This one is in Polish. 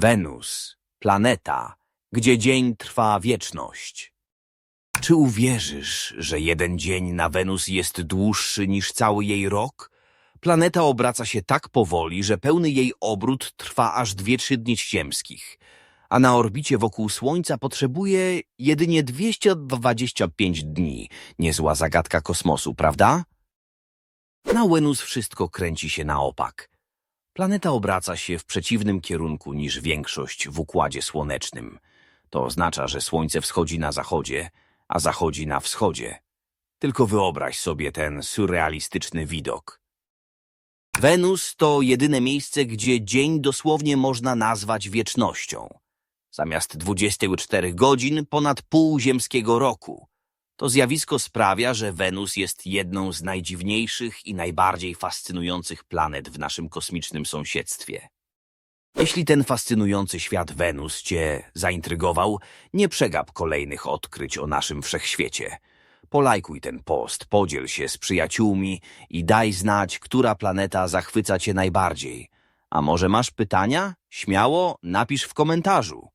Wenus, planeta, gdzie dzień trwa wieczność. Czy uwierzysz, że jeden dzień na Wenus jest dłuższy niż cały jej rok? Planeta obraca się tak powoli, że pełny jej obrót trwa aż dwie trzy dni ziemskich, a na orbicie wokół Słońca potrzebuje jedynie 225 dni. Niezła zagadka kosmosu, prawda? Na Wenus wszystko kręci się na opak. Planeta obraca się w przeciwnym kierunku niż większość w Układzie Słonecznym. To oznacza, że Słońce wschodzi na zachodzie, a zachodzi na wschodzie. Tylko wyobraź sobie ten surrealistyczny widok. Wenus to jedyne miejsce, gdzie dzień dosłownie można nazwać wiecznością. Zamiast 24 godzin ponad pół ziemskiego roku. To zjawisko sprawia, że Wenus jest jedną z najdziwniejszych i najbardziej fascynujących planet w naszym kosmicznym sąsiedztwie. Jeśli ten fascynujący świat Wenus Cię zaintrygował, nie przegap kolejnych odkryć o naszym wszechświecie. Polajkuj ten post, podziel się z przyjaciółmi i daj znać, która planeta zachwyca Cię najbardziej. A może masz pytania? Śmiało napisz w komentarzu.